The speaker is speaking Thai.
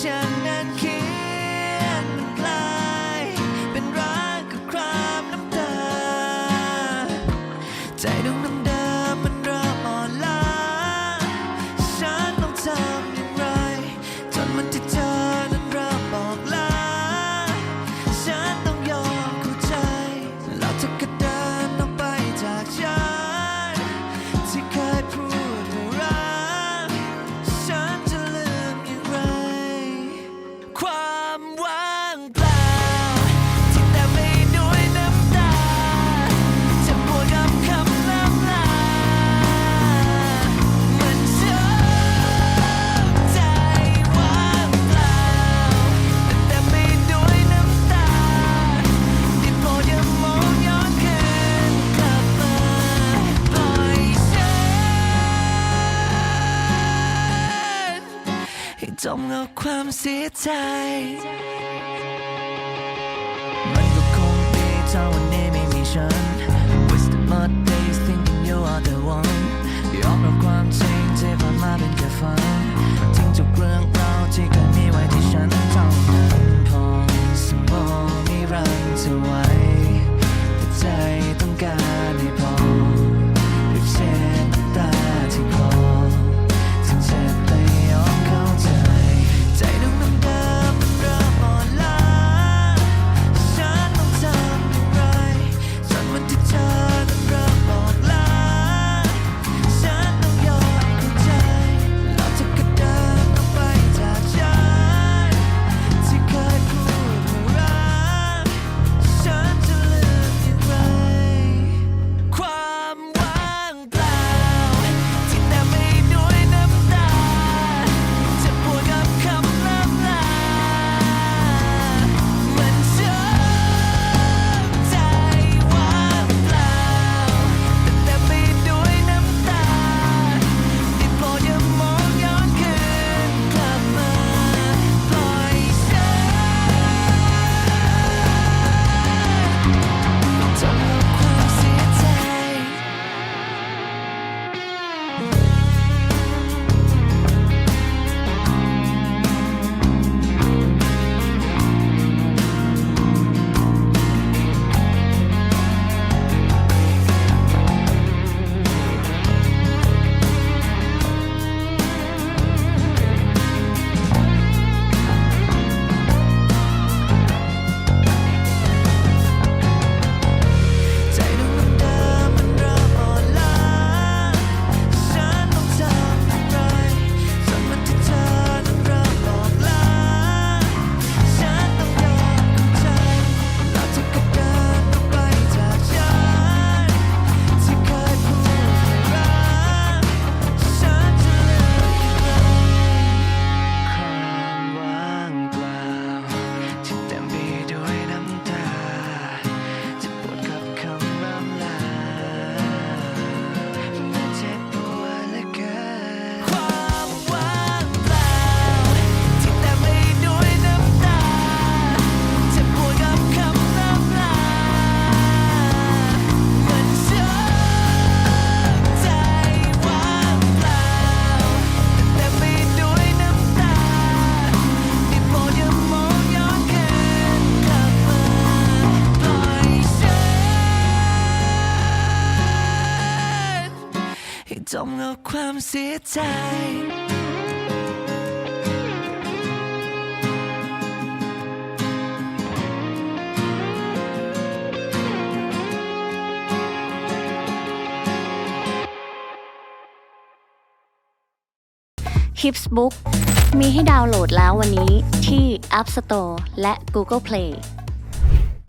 passion จมกับความเสียใจ จมกับความเสียใจฮิปส์บุ๊กมีให้ดาวน์โหลดแล้ววันนี้ที่ App Store และ Google Play